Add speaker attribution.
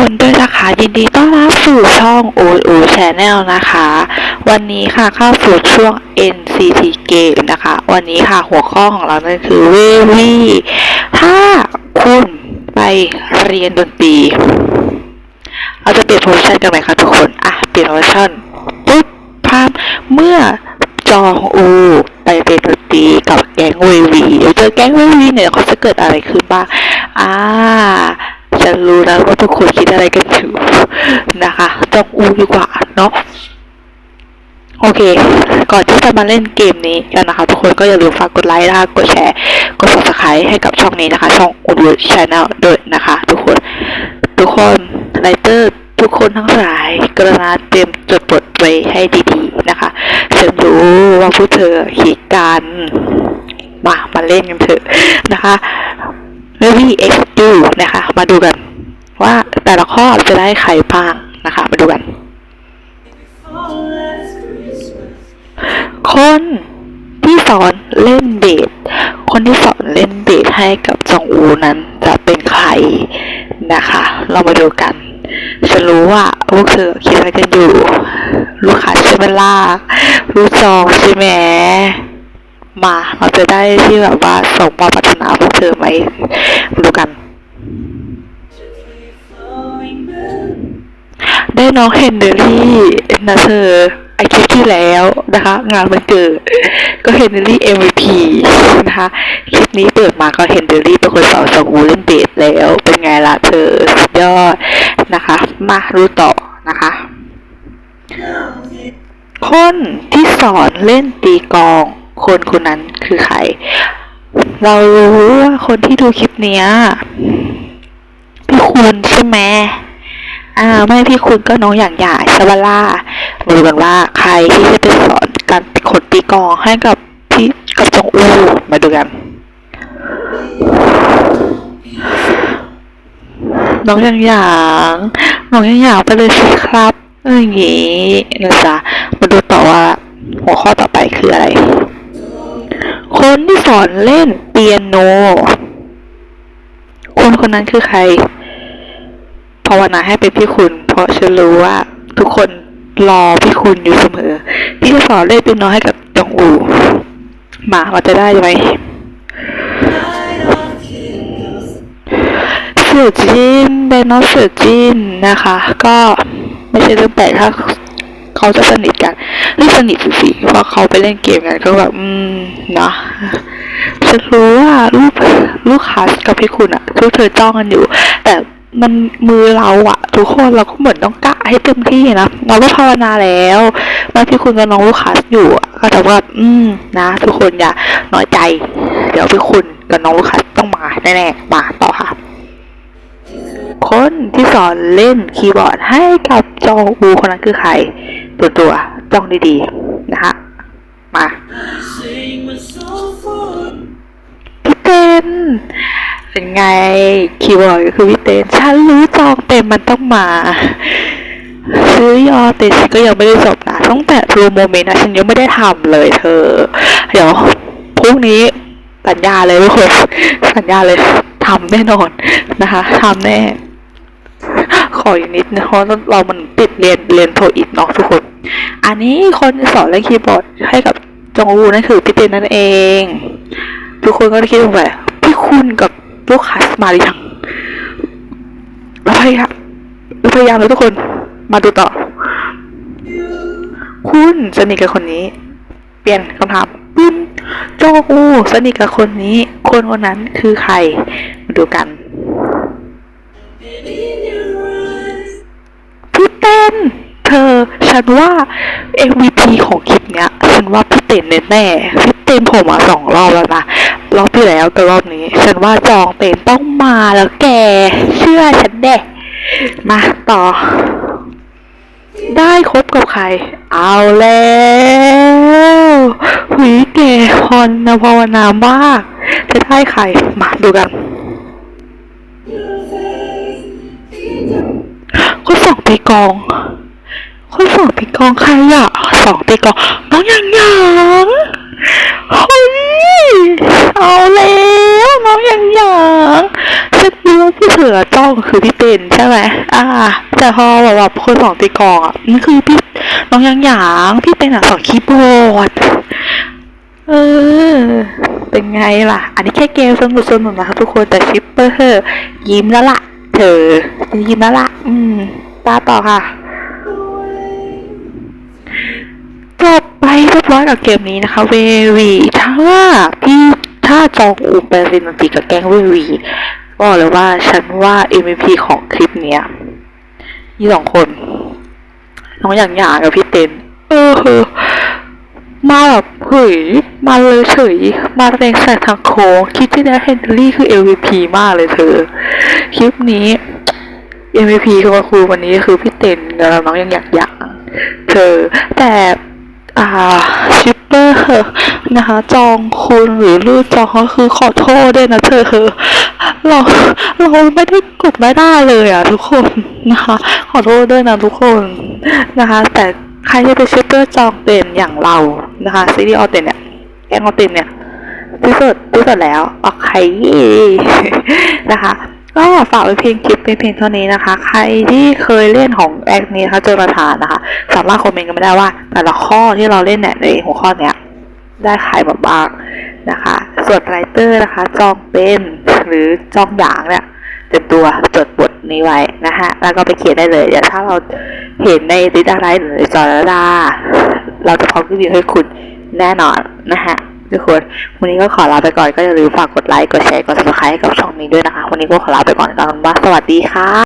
Speaker 1: คนด้วยนะคะยินดีต้อนรับสู่ช่องอูอูแชนแนลนะคะ วันนี้ค่ะเข้าสู่ช่วง NCT Game นะคะ วันนี้ค่ะหัวข้อของเรานั่นคือเววีถ้าคุณไปเรียนดนตรีเราจะเปลี่ยนโพซิชันกันไหมคะทุกคนอะเปลี่ยนโพซิชันปุ๊บภาพเมื่อจองอูไปเป็นดนตรีกับแก๊งเววีเดี๋ยวเจอแก๊งเววีเนี่ยเขาจะเกิดอะไรขึ้นบ้างอ่า ฉันรู้นะว่าทุกคนคิดอะไรกันอยู่นะคะจองอูดีกว่าเนาะโอเค ก่อนที่จะมาเล่นเกมนี้กันนะคะ ทุกคนก็อย่าลืมฝากกดไลค์นะคะ กดแชร์ กด subscribe ให้กับช่องนี้นะคะ ช่องอุดวุฒชาแนลด้วยนะคะ ทุกคน ทุกคนไลเตอร์ทุกคนทั้งหลายกรุณาเตรียมจดบทไว้ให้ดีๆนะคะฉันรู้ว่าพวกเธอขีดกันมามาเล่นกันเถอะนะคะ เรวีเอ็กซ์ดูนะคะ มาดูกัน ว่าแต่ละข้อจะได้ใครบ้างนะคะ มาดูกัน คนที่สอนเล่นเบสคนที่สอนเล่นเบสให้กับจองอูนั้นจะเป็นใครนะคะ เรามาดูกันฉันรู้ว่าพวกเธอคิดอะไรกันอยู่ ลูกค้าใช่ไหมล่ะรู้จองใช่ไหม มาเราจะได้ที่แบบว่าส่งมอบปรารถนาพวกเธอไหมดูกัน ได้น้องเฮนเดอรี่นะเธอไอคลิปที่แล้วนะคะ งานมันเกิด ก็เฮนเดอรี่ MVP นะคะ คลิปนี้เปิดมาก็เฮนเดอรี่เป็นคนสอนสองูเล่นเบสแล้ว เป็นไงล่ะเธอสุดยอดนะคะ มารู้ต่อนะคะคนที่สอนเล่นตีกอง คนคนนั้นคือใคร เรารู้ว่าคนที่ดูคลิปเนี้ยพี่คุณใช่ไหมอ่า ไม่พี่คุณก็น้องอย่างใหญ่ซาบาร่ามาดูกันว่าใครที่จะไปสอนการขนตีกองให้กับพี่กับจงอูมาดูกัน น้องอย่างอย่างน้องอย่างอย่างไปเลยสิครับอย่างงี้นะจ๊ะมาดูต่อว่าหัวข้อต่อไปคืออะไร คนที่สอนเล่นเปียโน คนคนนั้นคือใครภาวนาให้เป็นพี่คุณ เพราะฉันรู้ว่า ทุกคนรอพี่คุณอยู่เสมอที่จะสอนเล่นเป็นน้อยให้กับจงอูมาเราจะได้ไหมเสือจินเป็นน้องเสือจินนะคะ ก็ไม่ใช่เรื่องแปลกถ้า เขาจะสนิทกันไม่สนิทสิเพราะเขาไปเล่นเกมกันก็แบบอืมนะฉันรู้ว่าลูกลูกค้ากับพี่คุณอะทุกเธอจ้องกันอยู่ แต่มันมือเราอะทุกคนเราก็เหมือนต้องกะให้เต็มที่นะเราก็ภาวนาแล้วว่าพี่คุณกับน้องลูกค้าอยู่ก็แต่ว่า อืม นะ ทุกคนอย่าน้อยใจ เดี๋ยวพี่คุณกับน้องลูกค้าต้องมาแน่ๆมาต่อค่ะคนที่สอนเล่นคีย์บอร์ดให้กับจองอูคนนั้นคือใคร ตัวตัวๆจ้องดีๆ นะคะมาพี่เต้นเป็นไงคีย์บอร์ดก็คือพี่เต้นฉันรู้จองเต็มมันต้องมา ซื้อยอเต็ฉันก็ยังไม่ได้จบนะตั้งแต่ทูโมเมนต์นะฉันยังไม่ได้ทำเลยเธอ เดี๋ยวพรุ่งนี้สัญญาเลยทุกคนสัญญาเลยทำแน่นอนนะคะทำแน่ขออีกนิดนะเพราะเรามันติดเรียนเรียนโทอีกเนาะทุกคน อันนี้คนสอนเล่นคีย์บอร์ดให้กับจงอูนั่นคือพี่เต้นนั่นเอง ทุกคนก็คิดว่าพี่คุณกับลูกค้ามาหรือยังเราพยายามเราพยายามแล้วทุกคนมาดูต่อ คุณสนิทกับคนนี้ เปลี่ยนคำถามปุ้นโจอูสนิทกับคนนี้ คนคนนั้นคือใคร มาดูกันพี่เต้น เธอ ฉันว่า MVP ของคลิปเนี้ยฉันว่าพี่เต้นแน่ๆพี่เต้นผมมาสองรอบแล้วนะรอบที่แล้วกับรอบนี้ ฉันว่าจองเต้นต้องมาแล้วแก เชื่อฉันแน่มาต่อ ได้คบกับใคร เอาแล้วหุยแกพรนภาวนามาก จะได้ใคร มาดูกันก็ส่องไปกอง ก็ส่องไปกองใครอะส่องไปกองน้องยังยังเฮ้ยเอาแล้วน้องยังยังฉันรู้ว่าพี่เสือจ้องคือพี่เต้ด่นใช่ไหมอ่า แต่พอแบบว่าคนสองตีกองอะมันคือพี่น้องยางยางพี่เต้นอะสอนคีย์บอร์ดเออ เป็นไงล่ะ อันนี้แค่เกมสนุกสนุกนะคะทุกคนแต่ชิปเปอร์ยิ้มแล้วล่ะ เธอยิ้มแล้วล่ะ อืมตาต่อค่ะ จบไปเรียบร้อยกับเกมนี้นะคะเววีถ้าพี่ถ้าจองอูเป็นซินตีกับแกงเววีบอกเลยว่าฉันว่า MVP ของคลิปเนี้ยยี่สองคน น้องอย่างหยากับพี่เต้นเออมาแบบเฮ้ยมาเลยเฉย มาแรงแสงทางโค้งคิดที่ได้วเฮนรี่คือ MVP มากเลยเธอ คลิปนี้ MVP คือว่าครูวันนี้คือพี่เต้นกับน้องยังอยากอยากเธอแต่ อ่าชิปเปอร์นะคะจองคุณหรือรูดจองเขาคือขอโทษด้วยนะเธอเราเราไม่ได้กดไม่ได้เลยอะ ทุกคนนะคะ ขอโทษด้วยนะทุกคนนะคะ แต่ใครที่เป็นชิปเปอร์จองเต็นอย่างเรานะคะซีรีส์ออเต็นเนี่ยแกงออเต็นเนี่ยที่สุดที่สุดแล้วโอเคนะคะ ก็ฝากไว้เพียงคลิปเป็นเพียงเท่านี้นะคะ ใครที่เคยเล่นของแอคนี้นะคะโจนาธานนะคะ สามารถคอมเมนต์กันไมาได้ว่า แต่ละข้อที่เราเล่นเนี่ยในหัวข้อเนี้ยได้ขายบ้างนะคะ ส่วนไรเตอร์นะคะ จองเป็นหรือจองอย่างเนี่ยเต็มตัวจดบทนี้ไว้นะคะแล้วก็ไปเขียนได้เลยเดี๋ยวถ้าเราเห็นในดิดาไรหรือจอร์ดาเราจะพร้อมรีวิวให้คุณแน่นอนนะคะ ทุกคนวันนี้ก็ขอลาไปก่อนก็อย่าลืมฝากกดไลค์ กดแชร์ กด subscribe ให้กับช่องนี้ด้วยนะคะ วันนี้ก็ขอลาไปก่อนกันว่าสวัสดีค่ะ